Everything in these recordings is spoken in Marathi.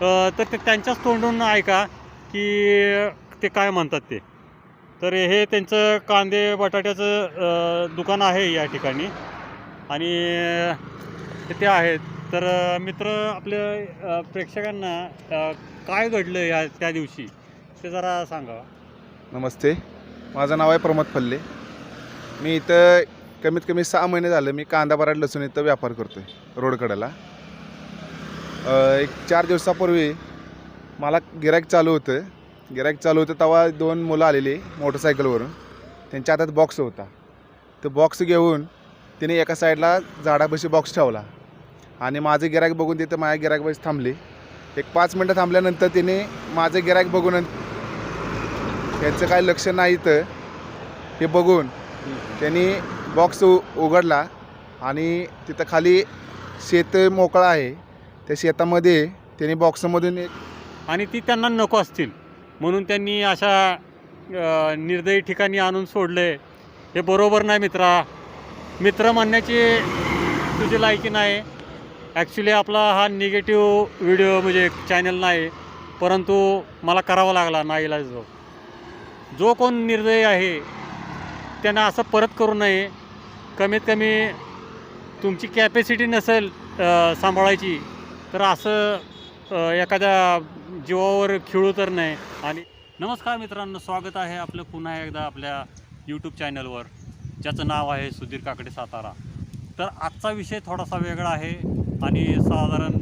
तर ते त्यांच्याच तोंडून ऐका की ते काय म्हणतात ते. तर हे त्यांचं कांदे बटाट्याचं दुकान आहे या ठिकाणी. आणि ते आहेत. तर मित्र आपल्या प्रेक्षकांना काय घडलं या त्या दिवशी? ते जरा सांगा. नमस्ते. माझं नाव आहे प्रमोद फल्ले. मी इथं कमीत कमी सहा महिने झालं मी कांदा बराट लसूण इथं व्यापार करतो आहे रोडकड्याला एक चार दिवसापूर्वी मला गिराईक चालू होतं. गिराईक चालू होतं तेव्हा दोन मुलं आलेली मोटरसायकलवरून. त्यांच्या हातात बॉक्स होता. तो बॉक्स घेऊन तिने एका साईडला झाडापाशी बॉक्स ठेवला. आणि माझं गिराईक बघून तिथं माझ्या गिराईकपाशी थांबली. एक पाच मिनटं थांबल्यानंतर तिने माझं गिराईक बघून यांचं काही लक्ष नाही तर हे बघून त्यांनी बॉक्स उ उघडला आणि तिथं खाली शेत मोकळा आहे. त्या शेतामध्ये त्यांनी बॉक्समधून एक आणि ती त्यांना नको असतील. म्हणून त्यांनी अशा निर्दयी ठिकाणी आणून सोडले. हे बरोबर नाही मित्रा. मित्र म्हणण्याची तुझी लायकी नाही. ॲक्च्युली आपला हा निगेटिव्ह व्हिडिओ म्हणजे चॅनल नाही. परंतु मला करावा लागला नाही जो. जो कोण निर्दयी आहे त्यांना असं परत करू नये. कमीत कमी तुमची कॅपॅसिटी नसेल सांभाळायची. तर असं एखाद्या जीवावर खिळू तर नाही. आणि नमस्कार मित्रांनो स्वागत आहे आपलं पुन्हा एकदा आपल्या यूट्यूब चॅनलवर ज्याचं नाव आहे सुधीर काकडे सातारा. तर आजचा विषय थोडासा वेगळा आहे आणि साधारण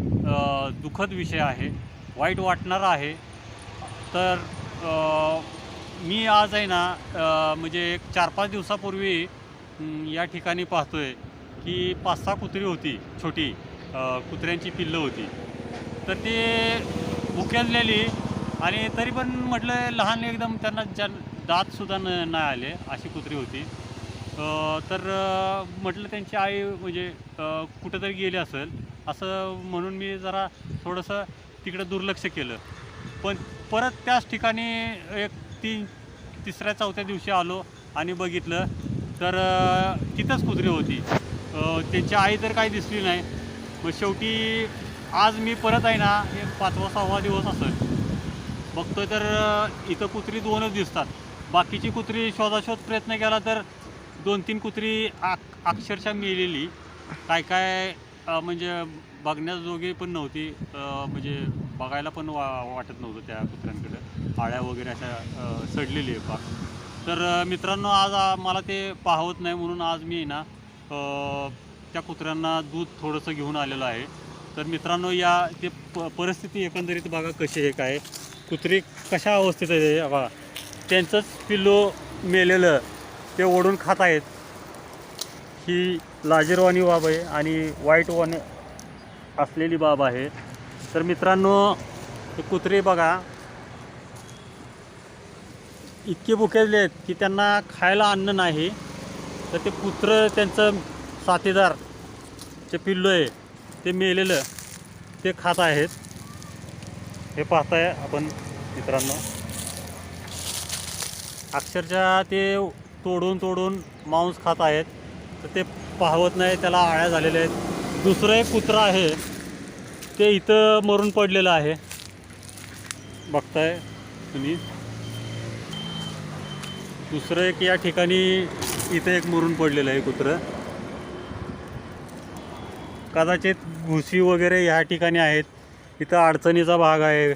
दुःखद विषय आहे वाईट वाटणारा आहे. तर मी आज आहे ना म्हणजे एक चार पाच दिवसापूर्वी या ठिकाणी पाहतो आहे की पाच सहा कुत्री होती छोटी. कुत्र्यांची पिल्लं होती. तर ते भुकेजलेली आणि तरी पण म्हटलं लहान एकदम त्यांना ज्या दातसुद्धा न नाही आले अशी कुत्री होती. तर म्हटलं त्यांची आई म्हणजे कुठंतरी गेली असेल. असं म्हणून मी जरा थोडंसं तिकडं दुर्लक्ष केलं. पण परत त्याच ठिकाणी एक तीन तिसऱ्या चौथ्या दिवशी आलो आणि बघितलं. तर तिथंच कुत्री होती. त्यांची आई तर काही दिसली नाही. मग शेवटी आज मी परत आहे ना हे पाचवा सहावा दिवस असेल बघतो तर इथं कुत्री दोनच दिसतात. बाकीची कुत्री शोधाशोध प्रयत्न केला तर दोन तीन कुत्री आ अक्षरशः मिळलेली काय काय म्हणजे बघण्याजोगी पण नव्हती. म्हणजे बघायला पण वा वाटत नव्हतं त्या कुत्र्यांकडं. आळ्या वगैरे अशा सडलेली आहे पाक तर मित्रांनो आज मला ते पाहवत नाही म्हणून आज मी ना त्या कुत्र्यांना दूध थोडंसं घेऊन आलेलं आहे. तर मित्रांनो या ते प परिस्थिती एकंदरीत बघा कशी आहे काय कुत्री कशा अवस्थेत आहे बघा. त्यांचंच पिल्लो मेलेलं. ते ओढून खात आहेत. ही लाजीरवाणी बाब आहे आणि वाईटवाणी असलेली बाब आहे. तर मित्रांनो हे कुत्रे बघा. इतके भुकेजले आहेत की त्यांना खायला अन्न नाही. तर ते कुत्रं त्यांचं साथीदार जे पिल्लू आहे ते मेलेलं ते खात आहेत. हे पाहताय आपण मित्रांनो. अक्षरशः ते तोडून तोडून मांस खात आहेत. तर ते पाहवत नाही त्याला आळ्या झालेल्या आहेत. दुसरं एक कुत्रं आहे ते इथं मरून पडलेलं आहे. बघताय तुम्ही. दुसरं एक या ठिकाणी इथं एक मरून पडलेलं आहे कुत्रं. कदाचित घुशी वगैरे ह्या ठिकाणी आहेत. इथं अडचणीचा भाग आहे.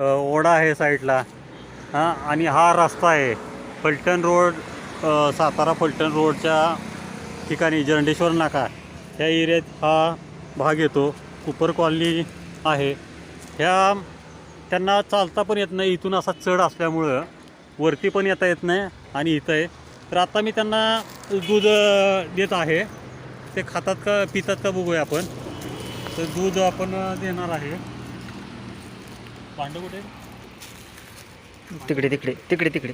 ओढा आहे साईडला. हां आणि हा रस्ता आहे. फलटण रोड सातारा फलटण रोडच्या ठिकाणी जरंडेश्वर नाका ह्या एरियात हा भाग येतो. कुपर कॉलनी आहे. ह्या त्यांना चालता पण येत नाही. इथून असा चढ असल्यामुळं वरती पण येता येत नाही आणि इथं आहे. तर आता मी त्यांना दूध देत आहे. ते खातात का पितात का बघूया आपण. तर दूध आपण देणार आहे. भांडं कुठे? तिकडे तिकडे तिकडे तिकडे.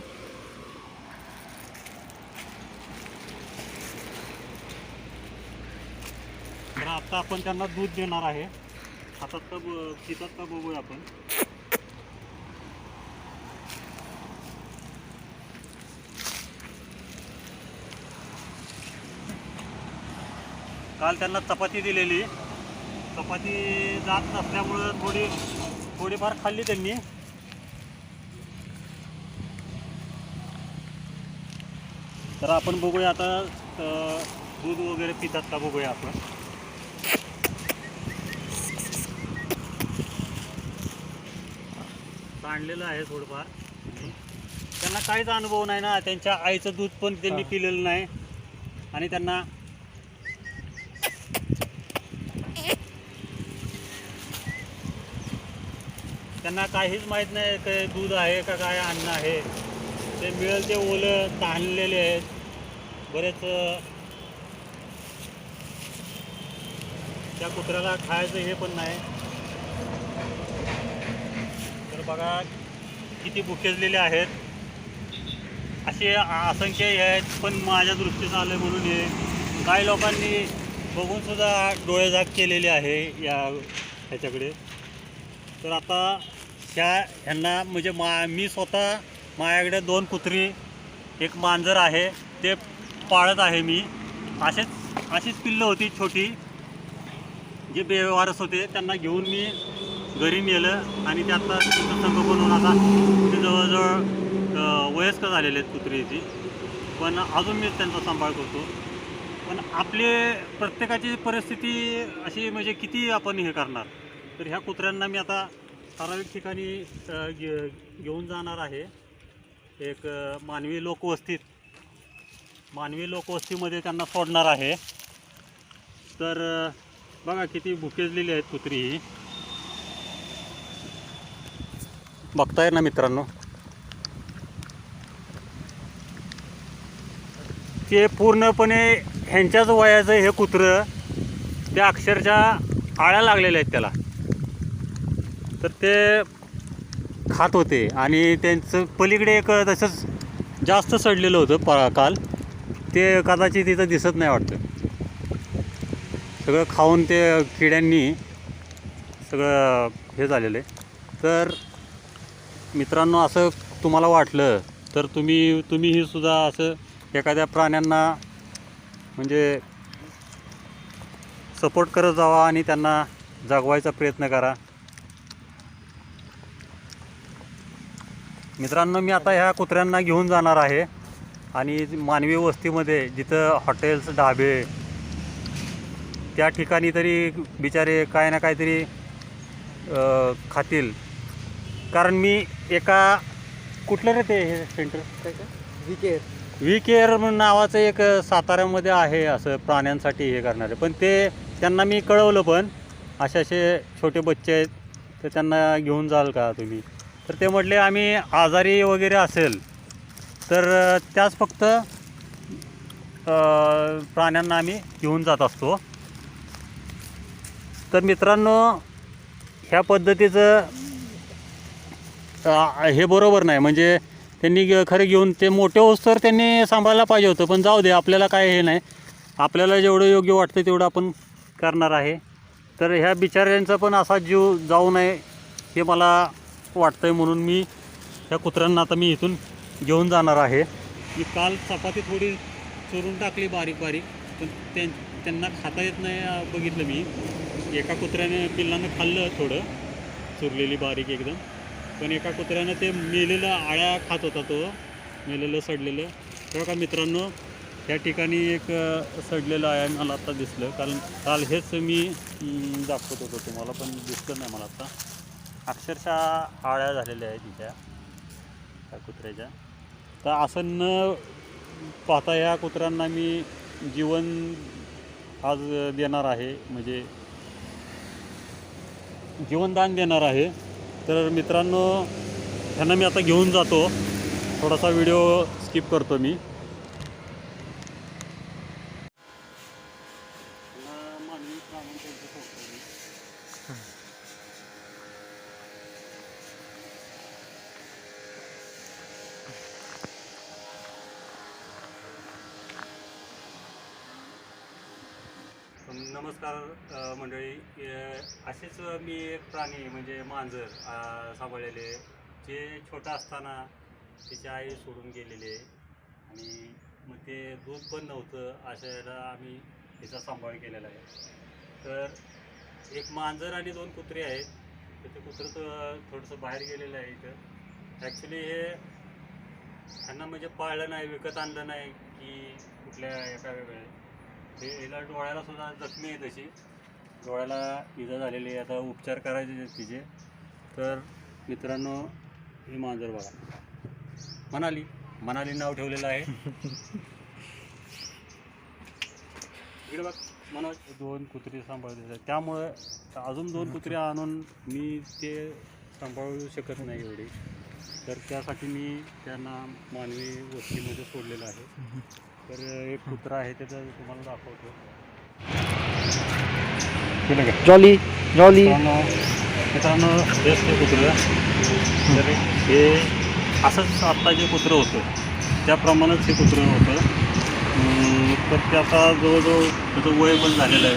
आता आपण त्यांना दूध देणार आहे. खातात का पितात का बघूया आपण. काल त्यांना चपाती दिलेली. चपाती जात नसल्यामुळं थोडी थोडीफार खाल्ली त्यांनी. तर आपण बघूया आता दूध वगैरे पितात का बघूया आपण. सांडलेलं आहे थोडंफार. त्यांना काहीच अनुभव नाही ना त्यांच्या आईचं दूध पण त्यांनी. पिलेलं नाही. आणि त्यांना त्यांना काहीच माहीत नाही काय दूध आहे का काय अन्न आहे. ते मिळेल ते ओलं ताणलेले आहेत. बरेच त्या कुत्र्याला खायचं हे पण नाही. तर बघा किती भुकेजलेले आहेत. असे असंख्य हे आहेत पण माझ्या दृष्टीस आलं म्हणून हे. काही लोकांनी बघूनसुद्धा डोळेझाक केलेले आहे या ह्याच्याकडे. तर आता त्या ह्यांना म्हणजे मा मी स्वतः माझ्याकडे दोन कुत्री एक मांजर आहे ते पाळत आहे मी. असेच अशीच पिल्लं होती छोटी जे बेवारस होते त्यांना घेऊन मी घरी नेलं आणि त्यातला संघ बनवून आता ते जवळजवळ वयस्क झालेले आहेत कुत्रीची पण अजून मी त्यांचा सांभाळ करतो. पण आपले प्रत्येकाची परिस्थिती अशी म्हणजे किती आपण हे करणार? तर ह्या कुत्र्यांना मी आता ठराविक ठिकाणी घे घेऊन जाणार आहे. एक मानवी लोकवस्तीत मानवी लोकवस्तीमध्ये त्यांना सोडणार आहे. तर बघा किती भुकेजलेली आहेत कुत्री ही. बघताय ना मित्रांनो. ते पूर्णपणे ह्यांच्याच वयाचं हे कुत्रं ते अक्षरशः आळ्या लागलेल्या आहेत त्याला. तर ते खात होते आणि त्यांचं पलीकडे एक तसंच जास्त सडलेलं होतं प काल. ते कदाचित तिथं दिसत नाही वाटतं. सगळं खाऊन ते किड्यांनी सगळं हे झालेलं आहे. तर मित्रांनो असं तुम्हाला वाटलं तर तुम्ही तुम्हीही सुद्धा असं एखाद्या प्राण्यांना म्हणजे सपोर्ट करत जावा आणि त्यांना जागवायचा प्रयत्न करा. मित्रांनो मी आता ह्या कुत्र्यांना घेऊन जाणार आहे. आणि मानवी वस्तीमध्ये जिथं हॉटेल्स ढाबे त्या ठिकाणी तरी बिचारे काय ना काहीतरी खातील. कारण मी एका कुठलं रे ते हे सेंटर? व्ही केअर म्हणून नावाचं एक साताऱ्यामध्ये आहे असं प्राण्यांसाठी हे करणारे. पण ते त्यांना मी कळवलं पण असे असे छोटे बच्चे आहेत तर त्यांना घेऊन जाल का तुम्ही? तर ते म्हटले आम्ही आजारी वगैरे असेल तर त्याच फक्त प्राण्यांना आम्ही घेऊन जात असतो. तर मित्रांनो ह्या पद्धतीचं हे बरोबर नाही. म्हणजे त्यांनी ग- खरं घेऊन ते मोठे होस तर त्यांनी सांभाळायला पाहिजे होतं. पण जाऊ दे आपल्याला काय हे नाही. आपल्याला जेवढं योग्य वाटतं तेवढं आपण करणार आहे. तर ह्या बिचाऱ्यांचा पण असा जीव जाऊ नये हे मला वाटतं आहे म्हणून मी ह्या कुत्र्यांना आता मी इथून घेऊन जाणार आहे. मी काल चपाती थोडी चोरून टाकली बारीक बारीक पण त्यां त्यांना खाता येत नाही बघितलं मी. एका कुत्र्याने पिल्लानं खाल्लं थोडं चुरलेली बारीक एकदम. पण एका कुत्र्यानं ते मेलेलं आळ्या खात होता तो मेलेलं सडलेलं. तेव्हा का मित्रांनो त्या ठिकाणी एक सडलेलं आळ्या मला आत्ता दिसलं. कारण काल हेच मी दाखवत होतो तुम्हाला पण दिसलं नाही मला आत्ता अक्षरशः आळ्या झालेल्या आहेत तिच्या त्या कुत्र्याच्या. तर असं न पाहता या कुत्र्यांना मी जीवन आज देणार आहे म्हणजे जीवनदान देणार आहे. तर मित्रांनो ह्यांना मी आता घेऊन जातो. थोडासा व्हिडिओ स्किप करतो मी नमस्कार अ, मंडळी अ, असेच मी एक प्राणी म्हणजे मांजर सांभाळलेले जे छोटा असताना तिची आई सोडून गेलेले आणि मग ते दूध पण नव्हतं अशा याला आम्ही तिचा सांभाळ केलेला आहे. तर एक मांजर आणि दोन कुत्रे आहेत. तर ते कुत्रं तर थोडंसं बाहेर गेलेलं आहे इथं. ॲक्च्युली हे ह्यांना म्हणजे पाळलं नाही विकत आणलं नाही की कुठल्या एका वेगळ्या हे हिला डोळ्याला सुद्धा जखमी आहे तशी. डोळ्याला इजा झालेली आहे. आता उपचार करायचे तिचे. तर मित्रांनो ही मांजर बघा. मनाली. मनाली नाव ठेवलेलं आहे. इकडे बघ मनोज. दोन कुत्री सांभाळते त्यामुळे अजून दोन कुत्री आणून मी ते सांभाळू शकत नाही एवढी. तर त्यासाठी मी त्यांना मानवी वस्तीमध्ये सोडलेलं आहे. तर एक कुत्रा आहे त्याचं तुम्हाला दाखवतो. जॉली जॉली मित्रांनो हेच ते कुत्रं. तर हे असंच आत्ता जे कुत्रं होतं त्याप्रमाणेच हे कुत्रं होतं. तर ते आता जवळजवळ त्याचं वय पण झालेलं आहे.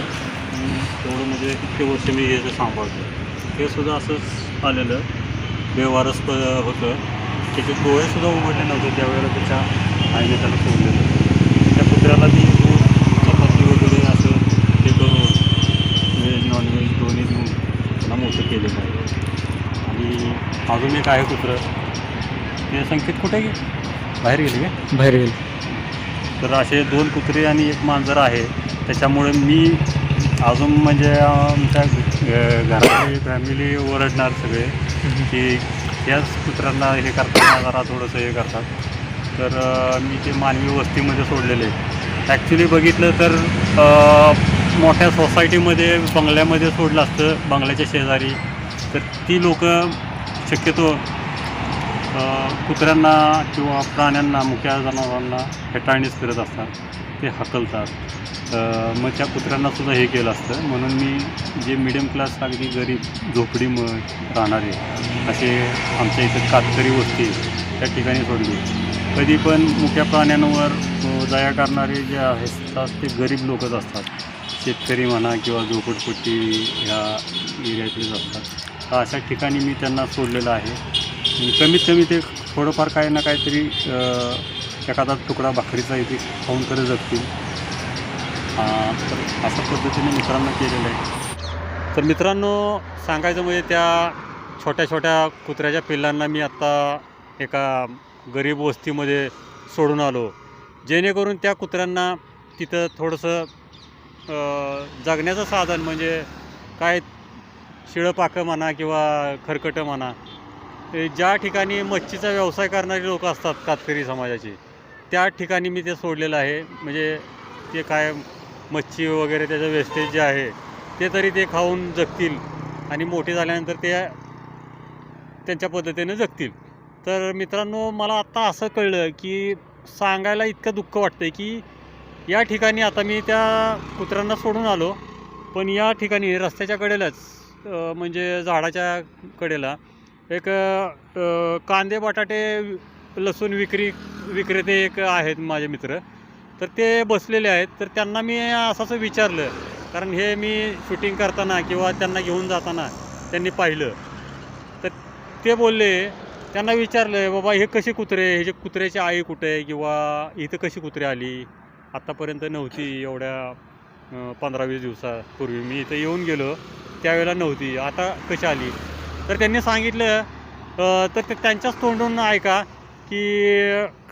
तेवढं म्हणजे इतके वर्ष मी हे जे सांभाळतो. ते सुद्धा असंच आलेलं. बेवारस प- होतं. त्याचे डोळेसुद्धा उघडले नव्हते त्यावेळेला त्याच्या आईने त्याला सोडलेलं त्या कुत्र्याला मी दूध चपाती वगैरे असं हे करून व्हेज नॉनव्हेज दोन्ही देऊन त्याला मोठं केलेलं आहे आणि अजून एक आहे कुत्रं. ते संकेत कुठे गे बाहेर गेले का? बाहेर गेली. तर असे दोन कुत्रे आणि एक मांजर आहे. त्याच्यामुळे मी अजून म्हणजे आमच्या घ- घरातली फॅमिली ओरडणार सगळे की याच कुत्र्यांना हे करतात जरा थोडंसं हे करतात. तर मी ते मानवी वस्तीमध्ये सोडलेले. ॲक्च्युली बघितलं तर मोठ्या सोसायटीमध्ये बंगल्यामध्ये सोडलं असतं बंगल्याच्या शेजारी. तर ती लोक शक्यतो कुत्र्यांना किंवा प्राण्यांना मुख्या जनावरांना हेटाळणीच करत असतात. ते हकलतात. मग त्या कुत्र्यांनासुद्धा हे केलं असतं. म्हणून मी जे मिडियम क्लास अगदी गरीब झोपडीमुळे राहणारे असे आमच्या इथं कातकरी वस्ती त्या ठिकाणी सोडली. कधी पण मुक्या प्राण्यांवर दया करणारे जे असतात ते गरीब लोकच असतात. शेतकरी म्हणा किंवा झोपडपट्टी ह्या एरियातलेच असतात. तर अशा ठिकाणी मी त्यांना सोडलेलं आहे. कमीत कमी ते थोडंफार काही ना काहीतरी एखादा तुकडा भाकरीचा इथे खाऊन तरी जगतील. तर अशा पद्धतीने मित्रांनो केलेलं आहे. तर मित्रांनो सांगायचं म्हणजे त्या छोट्या छोट्या कुत्र्याच्या पिल्लांना मी आत्ता एका गरीब वस्तीमध्ये सोडून आलो. जेणेकरून त्या कुत्र्यांना तिथं थोडंसं जगण्याचं साधन म्हणजे काय शिळपाकं म्हणा किंवा खरकटं म्हणा ज्या ठिकाणी मच्छीचा व्यवसाय करणारे लोक असतात कातकरी समाजाचे त्या ठिकाणी मी ते सोडलेलं आहे. म्हणजे ते काय मच्छी वगैरे त्याचं वेस्टेज जे आहे ते तरी ते खाऊन जगतील आणि मोठे झाल्यानंतर ते त्यांच्या पद्धतीने जगतील. तर मित्रांनो मला आत्ता असं कळलं की सांगायला इतकं दुःख वाटतं आहे की या ठिकाणी आता मी त्या कुत्र्यांना सोडून आलो पण या ठिकाणी रस्त्याच्या कडेलाच म्हणजे झाडाच्या कडेला. एक कांदे बटाटे लसूण विक्री विक्रेते एक आहेत माझे मित्र. तर ते बसलेले आहेत. तर त्यांना मी असं विचारलं. कारण हे मी शूटिंग करताना किंवा त्यांना घेऊन जाताना त्यांनी पाहिलं. तर ते बोलले त्यांना विचारलं बाबा हे कसे कुत्रे? हे जे कुत्र्याची आई कुठे आहे? किंवा इथं कशी कुत्रे आली? आत्तापर्यंत नव्हती एवढ्या पंधरा वीस दिवसापूर्वी मी इथं येऊन गेलो. त्यावेळेला नव्हती. आता कशी आली? तर त्यांनी सांगितलं तर ते त्यांच्याच तोंडून ऐका की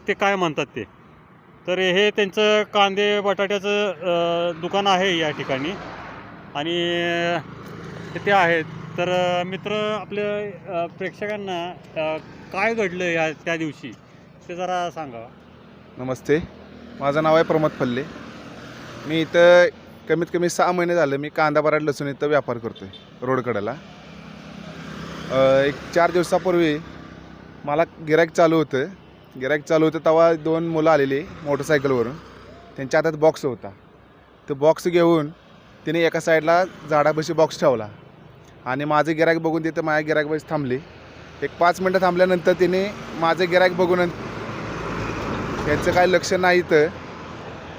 ते काय म्हणतात ते. तर हे त्यांचं कांदे बटाट्याचं दुकान आहे या ठिकाणी. आणि ते- ते आहेत. तर मित्र आपल्या प्रेक्षकांना काय घडलं या त्या दिवशी? ते जरा सांगा नमस्ते. माझं नाव आहे प्रमोद फल्ले. मी इथं कमीत कमी सहा महिने झालं मी कांदा बराड लसूण इथं व्यापार करतो आहे रोडकड्याला एक चार दिवसापूर्वी मला गिरायक चालू होतं. गिरायक चालू होतं तेव्हा दोन मुलं आलेली मोटरसायकलवरून. त्यांच्या हातात बॉक्स होता. तो बॉक्स घेऊन तिने एका साईडला झाडापाशी बॉक्स ठेवला. आणि माझं गिरायक बघून तिथं माझ्या गिराईकपाशी थांबली. एक पाच मिनटं थांबल्यानंतर तिने माझं गिरायक बघून त्यांचं काय लक्ष नाही तर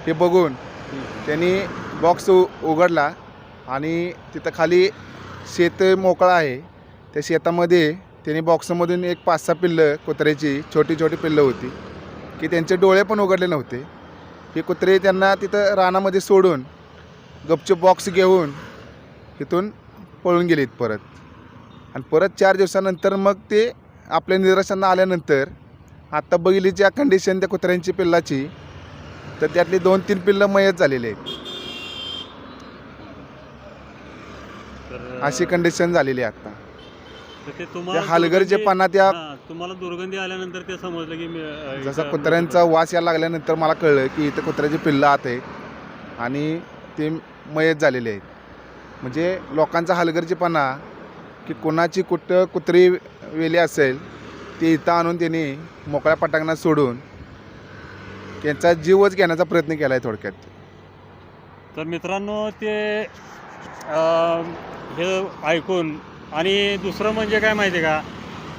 हे बघून त्यांनी बॉक्स उ उघडला आणि तिथं खाली शेत मोकळं आहे. त्या शेतामध्ये त्यांनी बॉक्समधून एक पाच सहा पिल्लं कुत्र्याची छोटी छोटी पिल्लं होती. की त्यांचे डोळे पण उघडले नव्हते. हे कुत्रे त्यांना तिथं रानामध्ये सोडून गपचूप बॉक्स घेऊन तिथून पळून गेलीत परत. आणि परत चार दिवसानंतर मग ते आपल्या निदर्शनाला आल्यानंतर आत्ता बघितली ज्या कंडिशन त्या कुत्र्यांची पिल्लाची तर त्यातली दोन तीन पिल्लं मयत झालेली आहेत. अशी कंडिशन झालेली आहे आत्ता तर ते तुम्हाला हलगर्जेपणा त्या हां, तुम्हाला दुर्गंधी आल्यानंतर ते समजलं की मी, अं, जसा इथं कुत्र्यांचा वास यायला लागल्यानंतर मला कळलं की इथं कुत्र्याची पिल्लं आत आहे आणि ते मयत झालेले आहेत. म्हणजे लोकांचा हलगर्जीपणा की कोणाची कुठं कुत्री वेली असेल ते इथं आणून त्यांनी मोकळ्या पटांगणात सोडून त्यांचा जीवच घेण्याचा प्रयत्न केला आहे थोडक्यात. तर मित्रांनो ते हे ऐकून आणि दुसरं म्हणजे काय माहिती आहे का?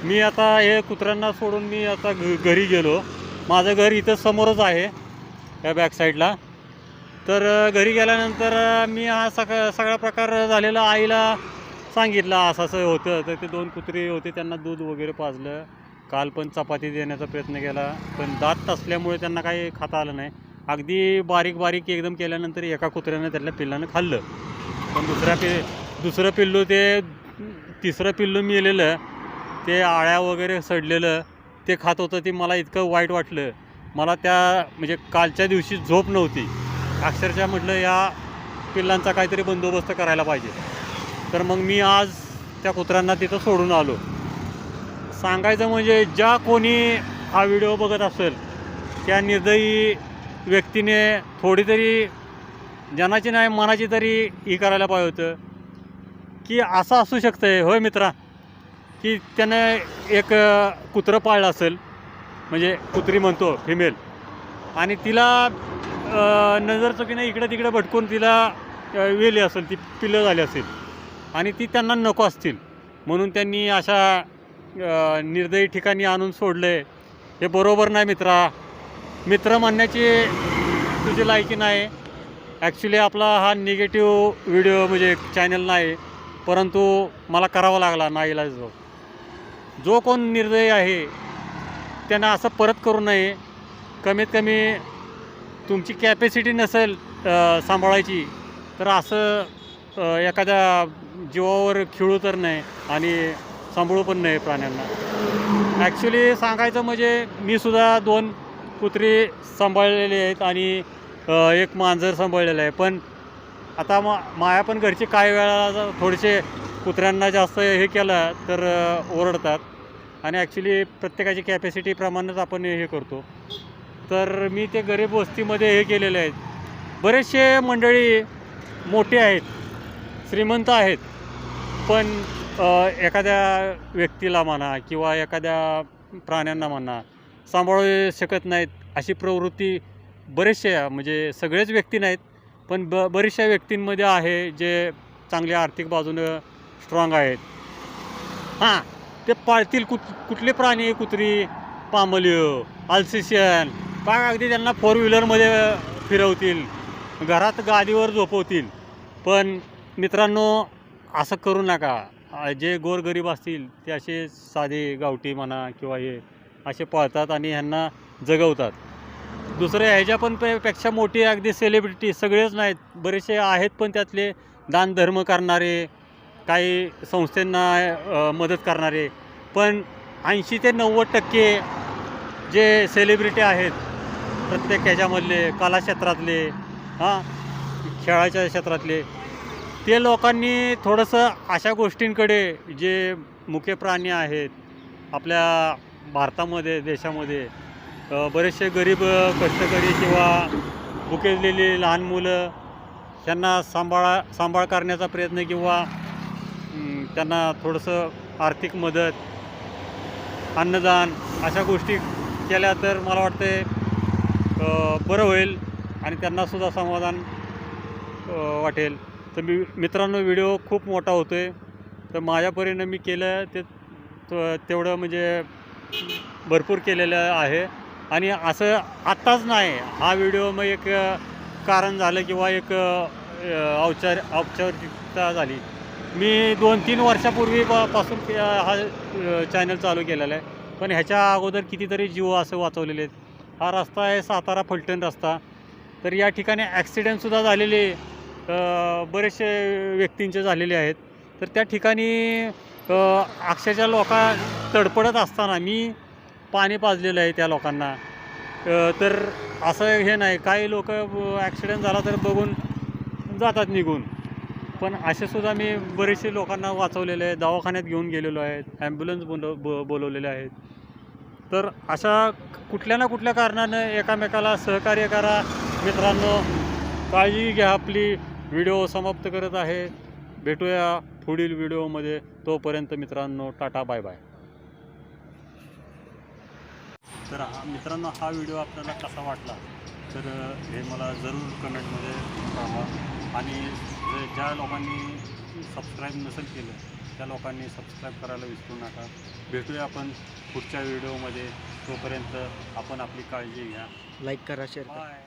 मी आता हे कुत्र्यांना सोडून मी आता घ घरी गेलो. माझं घर इथं समोरच आहे या बॅकसाईडला तर घरी गेल्यानंतर मी हा सग सगळा प्रकार झालेला आईला सांगितलं. असं असं होतं. तर ते दोन कुत्रे होते त्यांना दूध वगैरे पाजलं. काल पण चपाती देण्याचा प्रयत्न केला पण दात असल्यामुळे त्यांना काही खाता आलं नाही. अगदी बारीक बारीक एकदम केल्यानंतर एका कुत्र्यानं त्यातल्या पिल्लानं खाल्लं. पण दुसऱ्या पि दुसरं पिल्लू ते तिसरं पिल्लू मिळालेलं ते आळ्या वगैरे सडलेलं ते खात होतं ते मला इतकं वाईट वाटलं. मला त्या म्हणजे कालच्या दिवशी झोप नव्हती. अक्षरशः म्हटलं या पिल्लांचा काहीतरी बंदोबस्त करायला पाहिजे. तर मग मी आज त्या कुत्र्यांना तिथं सोडून आलो. सांगायचं म्हणजे ज्या कोणी हा व्हिडिओ बघत असेल त्या निर्दयी व्यक्तीने थोडी तरी जनाची नाही मनाची तरी ही करायला पाहिजे होतं. की असं असू शकतं आहे होय मित्रा की त्यानं एक कुत्रं पाळलं असेल म्हणजे कुत्री म्हणतो फिमेल आणि तिला नजर चुकीने इकडं तिकडं भटकून तिला वेली असेल ती पिल्लं झाली असेल आणि ती त्यांना नको असतील म्हणून त्यांनी अशा निर्दयी ठिकाणी आणून सोडले हे बरोबर नाही मित्रा. मित्र म्हणण्याची तुझी लायकी नाही. ॲक्च्युली आपला हा निगेटिव्ह व्हिडिओ म्हणजे चॅनल नाही परंतु मला करावा लागला नाईला जो. जो कोण निर्दयी आहे त्यांना असं परत करू नये. कमीत कमी तुमची कॅपॅसिटी नसेल सांभाळायची तर असं एखाद्या जीवावर खिळू तर नाही आणि सांभाळू पण नाही प्राण्यांना. ॲक्च्युली सांगायचं म्हणजे मी सुद्धा दोन कुत्री सांभाळलेले आहेत आणि एक मांजर सांभाळलेलं आहे. पण आता मा माया पण घरचे काही वेळा थोडेसे कुत्र्यांना जास्त हे केलं तर ओरडतात. आणि ॲक्च्युली प्रत्येकाची कॅपॅसिटीप्रमाणेच आपण हे करतो. तर मी ते गरीब वस्तीमध्ये हे केलेले आहेत बरेचसे मंडळी मोठे आहेत श्रीमंत आहेत. पण एखाद्या व्यक्तीला म्हणा किंवा एखाद्या प्राण्यांना म्हणा सांभाळू शकत नाहीत अशी प्रवृत्ती बरेचशा म्हणजे सगळेच व्यक्ती नाहीत पण ब बऱ्याचशा व्यक्तींमध्ये आहे जे चांगल्या आर्थिक बाजूनं स्ट्रॉंग आहेत. हां ते पाळतील कुत कुठले प्राणी कुत्री? पामलिओ अल्सिशियन. काय अगदी त्यांना फोर व्हीलरमध्ये फिरवतील घरात गादीवर झोपवतील. पण मित्रांनो असं करू नका. जे गोरगरीब असतील ते असे साधे गावठी म्हणा किंवा हे असे पाळतात आणि ह्यांना जगवतात. दुसऱ्या ह्याच्या पण पे पेक्षा मोठी अगदी सेलिब्रिटी सगळेच नाहीत. बरेचसे आहेत पण त्यातले दानधर्म करणारे काही संस्थांना मदत करणारे. पण ऐंशी ते नव्वद टक्के जे सेलिब्रिटी आहेत प्रत्येक ह्याच्यामधले कला क्षेत्रातले हां खेळाच्या क्षेत्रातले ते लोकांनी थोडंसं अशा गोष्टींकडे जे मुख्य प्राणी आहेत आपल्या भारतामध्ये देशामध्ये बरेचसे गरीब कष्टकरी किंवा बुकेजलेली लहान मुलं त्यांना सांभाळा सांभाळ करण्याचा प्रयत्न किंवा त्यांना थोडंसं आर्थिक मदत अन्नदान अशा गोष्टी केल्या तर मला वाटते बरं होईल आणि त्यांनासुद्धा समाधान वाटेल. तर मी मित्रांनो व्हिडिओ खूप मोठा होतो आहे तर माझ्या परीनं मी केलं ते त- तेवढं म्हणजे भरपूर केलेलं आहे. आणि असं आत्ताच नाही हा व्हिडिओ मग एक कारण झालं किंवा एक औपचार औपचारिकता झाली. मी दोन तीन वर्षापूर्वी पासून हा चॅनल चालू केलेला आहे. पण ह्याच्या अगोदर कितीतरी जीव असं वाचवलेले आहेत. हा रस्ता आहे सातारा फलटण रस्ता. तर या ठिकाणी ॲक्सिडेंटसुद्धा झालेले बरेचसे व्यक्तींचे झालेले आहेत. तर त्या ठिकाणी अक्षरशः लोक तडपडत असताना मी पाणी पाजलेलं आहे त्या लोकांना. तर असं हे नाही. काही लोक ॲक्सिडेंट झाला तर बघून जातात निघून. पण असे सुद्धा मी बरेचसे लोकांना वाचवलेले आहे. दवाखान्यात घेऊन गेलेलो आहेत ॲम्ब्युलन्स बोलव ब बोलवलेले आहेत. तर अशा कुठल्या ना कुठल्या कारणानं एकामेकाला सहकार्य करा. मित्रांनो काळजी घ्या आपली. व्हिडिओ समाप्त करत आहे. भेटूया पुढील व्हिडिओमध्ये. तोपर्यंत मित्रांनो टाटा बाय बाय. तर हा मित्रांनो हा व्हिडिओ आपल्याला कसा वाटला? तर हे मला जरूर कमेंटमध्ये कळवा आणि जे- ज्या लोकांनी सबस्क्राईब नसेल केलं त्या लोकांनी सबस्क्राईब करायला विसरू नका. भेटूया आपण पुढच्या व्हिडिओमध्ये. तोपर्यंत आपण आपली काळजी घ्या. लाईक करा शेअर करा. बाय